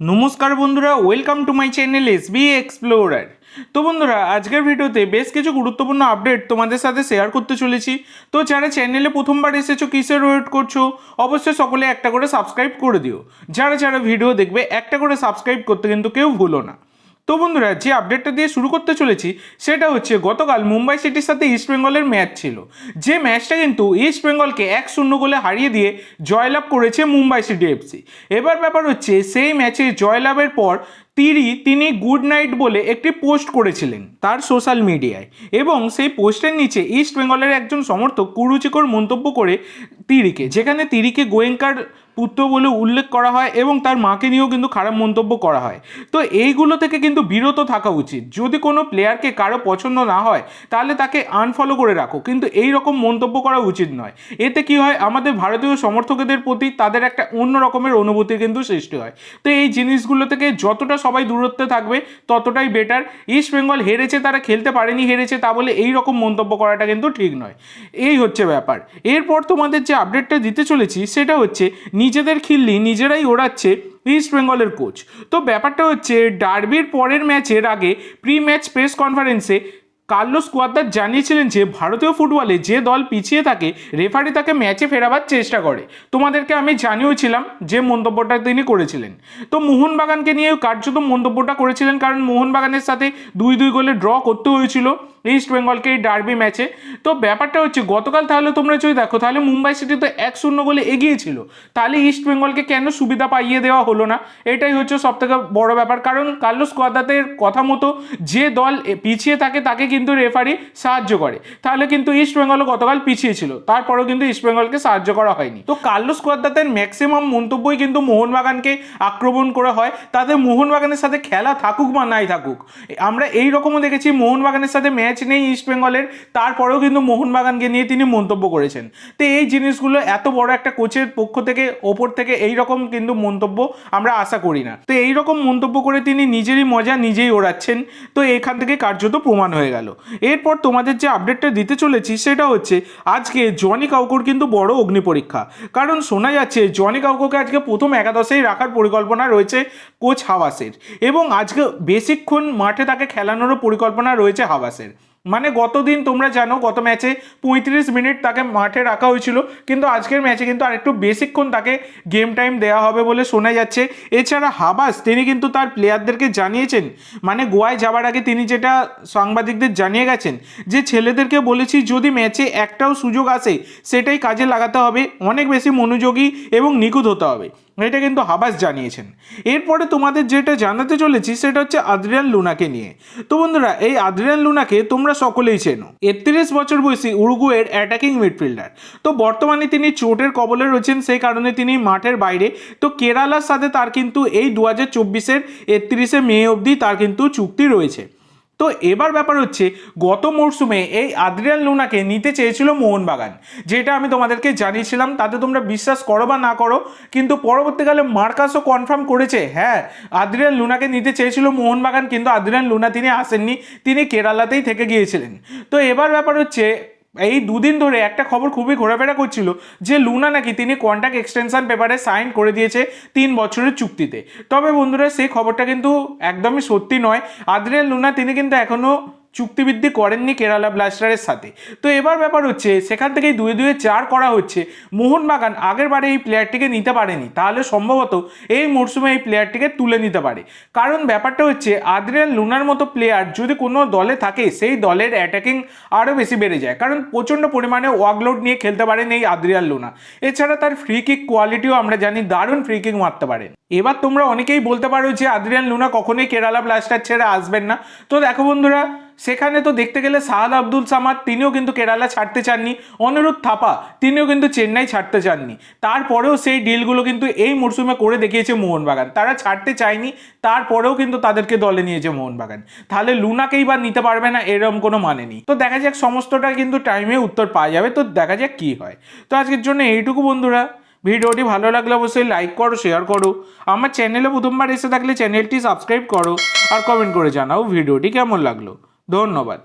নমস্কার বন্ধুরা welcome to my channel S B explorer তো বন্ধুরা, আজকের ভিডিওতে বেশ কিছু গুরুত্বপূর্ণ আপডেট তোমাদের সাথে শেয়ার করতে চলেছি। তো যারা চ্যানেলে প্রথমবার এসেছ, কিসের ওয়েট করছ, অবশ্যই সকলে একটা করে সাবস্ক্রাইব করে দিও। যারা যারা ভিডিও দেখবে, একটা করে সাবস্ক্রাইব করতে কিন্তু কেউ ভুলো না। তো বন্ধুরা, যে আপডেটটা দিয়ে শুরু করতে চলেছি, সেটা হচ্ছে গতকাল মুম্বাই সিটির সাথে ইস্টবেঙ্গলের ম্যাচ ছিল। যে ম্যাচটা কিন্তু ইস্টবেঙ্গলকে এক শূন্য গোলে হারিয়ে দিয়ে জয়লাভ করেছে মুম্বাই সিটি এফসি এবার ব্যাপার হচ্ছে, সেই ম্যাচে জয়লাভের পর তিরি তিনি গুড নাইট বলে একটি পোস্ট করেছিলেন তার সোশ্যাল মিডিয়ায়। এবং সেই পোস্টের নিচে ইস্ট বেঙ্গলের একজন সমর্থক কুরুচিকর মন্তব্য করে তিরিকে, যেখানে তিরিকে গোয়েঙ্কার পুত্র বলে উল্লেখ করা হয় এবং তার মাকে নিয়েও কিন্তু খারাপ মন্তব্য করা হয়। তো এইগুলো থেকে কিন্তু বিরত থাকা উচিত। যদি কোনো প্লেয়ারকে কারও পছন্দ না হয়, তাহলে তাকে আনফলো করে রাখো। কিন্তু এই রকম মন্তব্য করা উচিত নয়। এতে কি হয়, আমাদের ভারতীয় সমর্থকদের প্রতি তাদের একটা অন্য রকমের অনুভূতি কিন্তু সৃষ্টি হয়। তো এই জিনিসগুলো থেকে যতটা সবাই দূরত্বে থাকবে, ততটাই বেটার ইস্ট বেঙ্গল হেরেছে, তারা খেলতে পারেনি, হেরেছে, তা বলে এইরকম মন্তব্য করাটা কিন্তু ঠিক নয়। এই হচ্ছে ব্যাপার। এরপর তোমাদের যে আপডেটটা দিতে চলেছি, সেটা হচ্ছে নিজেদের খিল্লি নিজেরাই ওড়াচ্ছে ইস্ট বেঙ্গলের কোচ তো ব্যাপারটা হচ্ছে ডার্বির পরের ম্যাচের আগে প্রি ম্যাচ প্রেস কনফারেন্সে কার্লোস কুয়াদ্দার জানিয়েছিলেন যে, ভারতীয় ফুটবলে যে দল পিছিয়ে থাকে, রেফারি তাকে ম্যাচে ফেরাবার চেষ্টা করে। তোমাদেরকে আমি জানিয়েছিলাম যে মন্তব্যটা তিনি করেছিলেন। তো মোহনবাগানকে নিয়ে কার্যত মন্তব্যটা করেছিলেন কারণ মোহনবাগানের সাথে দুই দুই গোলে ড্র করতে হয়েছিল ইস্ট বেঙ্গলকে এই ডার্বি ম্যাচে। তো ব্যাপারটা হচ্ছে, গতকাল তাহলে তোমরা যদি দেখো, তাহলে মুম্বাই সিটি তো এক শূন্য গোলে এগিয়ে ছিল। তাহলে ইস্ট বেঙ্গলকে কেন সুবিধা পাইয়ে দেওয়া হলো না? এটাই হচ্ছে সবথেকে বড় ব্যাপার। কারণ কার্লোস কোয়াদাতের কথা মতো যে দল পিছিয়ে থাকে, তাকে কিন্তু রেফারি সাহায্য করে। তাহলে কিন্তু ইস্ট বেঙ্গলও গতকাল পিছিয়ে ছিল। তারপরেও কিন্তু ইস্ট বেঙ্গলকে সাহায্য করা হয়নি। তো কার্লোস কোয়াদাতের ম্যাক্সিমাম মন্তব্যই কিন্তু মোহনবাগানকে আক্রমণ করা হয়। তাতে মোহনবাগানের সাথে খেলা থাকুক বা নাই থাকুক, আমরা এই রকমও দেখেছি মোহনবাগানের সাথে ম্যাচ নেই ইস্ট বেঙ্গলের তারপরেও কিন্তু মোহনবাগানকে নিয়ে তিনি মন্তব্য করেছেন। তো এই জিনিসগুলো এত বড় একটা কোচের পক্ষ থেকে, ওপর থেকে এই রকম কিন্তু মন্তব্য আমরা আশা করি না। তো এই রকম মন্তব্য করে তিনি নিজেরই মজা নিজেই ওড়াচ্ছেন। তো এখান থেকে কার্যত প্রমাণ হয়ে গেল। এরপর তোমাদের যে আপডেটটা দিতে চলেছি সেটা হচ্ছে, আজকে জনি কাউকুর কিন্তু বড় অগ্নি পরীক্ষা। কারণ শোনা যাচ্ছে জনি কাউকুকে আজকে প্রথম একাদশেই রাখার পরিকল্পনা রয়েছে কোচ হাওয়াসের। এবং আজকে বেশিক্ষণ মাঠে তাকে খেলানোরও পরিকল্পনা রয়েছে হাওয়াসের। মানে গতদিন তোমরা জানো, গত ম্যাচে পঁয়ত্রিশ মিনিট তাকে মাঠে রাখা হয়েছিল। কিন্তু আজকের ম্যাচে কিন্তু আরেকটু বেশিক্ষণ তাকে গেম টাইম দেওয়া হবে বলে শোনা যাচ্ছে। এছাড়া হাবাস, তিনি কিন্তু তার প্লেয়ারদেরকে জানিয়েছেন। মানে গোয়ায় যাওয়ার আগে তিনি যেটা সাংবাদিকদের জানিয়ে গেছেন, যে ছেলেদেরকে বলেছি যদি ম্যাচে একটাও সুযোগ আসে, সেটাই কাজে লাগাতে হবে, অনেক বেশি মনোযোগী এবং নিখুঁত হতে হবে। এটা কিন্তু হাবাস জানিয়েছেন। এরপরে তোমাদের যেটা জানাতে চলেছি সেটা হচ্ছে আদ্রিয়ান লুনাকে নিয়ে। তো বন্ধুরা, এই আদ্রিয়ান লুনাকে তোমরা সকলেই চেনো। একত্রিশ বছর বয়সী উরুগুয়ের অ্যাটাকিং মিডফিল্ডার তো বর্তমানে তিনি চোটের কবলে রয়েছেন, সেই কারণে তিনি মাঠের বাইরে। তো কেরালার সাথে তার কিন্তু এই দু হাজার চব্বিশের একত্রিশে মে অবধি তার কিন্তু চুক্তি রয়েছে। তো এবার ব্যাপার হচ্ছে, গত মরশুমে এই আদ্রিয়াল লুনাকে নিতে চেয়েছিল মোহনবাগান। যেটা আমি তোমাদেরকে জানিয়েছিলাম, তাতে তোমরা বিশ্বাস করো বা না করো, কিন্তু পরবর্তীকালে মার্কাসও কনফার্ম করেছে হ্যাঁ আদ্রিয়াল লুনাকে নিতে চেয়েছিল মোহনবাগান, কিন্তু আদ্রিয়াল লুনা তিনি আসেননি, তিনি কেরালাতেই থেকে গিয়েছিলেন। তো এবার ব্যাপার হচ্ছে এই দুদিন ধরে একটা খবর খুবই ঘোরাফেরা করছিল যে লুনা নাকি তিনি কন্ট্যাক্ট এক্সটেনশন পেপারে সাইন করে দিয়েছে তিন বছরের চুক্তিতে। তবে বন্ধুরা, সেই খবরটা কিন্তু একদমই সত্যি নয়। আদ্রিয়ান লুনা, তিনি কিন্তু এখনও চুক্তিবৃদ্ধি করেননি কেরালা ব্লাস্টারের সাথে। তো এবার ব্যাপার হচ্ছে, সেখান থেকেই দুয়ে দুয়ে চার করা হচ্ছে। মোহনবাগান আগের বারে এই প্লেয়ারটিকে নিতে পারেনি। তাহলে সম্ভবত এই মরশুমে এই প্লেয়ারটিকে তুলে নিতে পারে। কারণ ব্যাপারটা হচ্ছে, আদ্রিয়ান লুনার মতো প্লেয়ার যদি কোনো দলে থাকে, সেই দলের অ্যাটাকিং আরও বেশি বেড়ে যায়। কারণ প্রচণ্ড পরিমাণে ওয়ার্কলোড নিয়ে খেলতে পারেন এই আদ্রিয়ান লুনা। এছাড়া তার ফ্রি কিক কোয়ালিটিও আমরা জানি, দারুণ ফ্রি কিক মারতে পারেন এবার তোমরা অনেকেই বলতে পারো যে, আদ্রিয়ান লুনা কখনোই কেরালা ব্লাস্টার ছেড়ে আসবেন না। তো দেখো বন্ধুরা সেখানে তো দেখতে গেলে সাহাদ আব্দুল সামাদ, তিনিও কিন্তু কেরালা ছাড়তে চাননি। অনুরোধ থাপা, তিনিও কিন্তু চেন্নাই ছাড়তে চাননি। তারপরেও সেই ডিলগুলো কিন্তু এই মরশুমে করে দেখিয়েছে মোহনবাগান। তারা ছাড়তে চায়নি, তারপরেও কিন্তু তাদেরকে দলে নিয়েছে মোহনবাগান। তাহলে লুনাকেই বা নিতে পারবে না, এরকম কোনো মানে নেই। তো দেখা যাক, সমস্তটা কিন্তু টাইমে উত্তর পাওয়া যাবে। তো দেখা যাক কী হয়। তো আজকের জন্য এইটুকু বন্ধুরা। ভিডিওটি ভালো লাগলে অবশ্যই লাইক করো শেয়ার করো। আমার চ্যানেলে প্রথমবার এসে থাকলে চ্যানেলটি সাবস্ক্রাইব করো। আর কমেন্ট করে জানাও ভিডিওটি কেমন লাগল। ধন্যবাদ।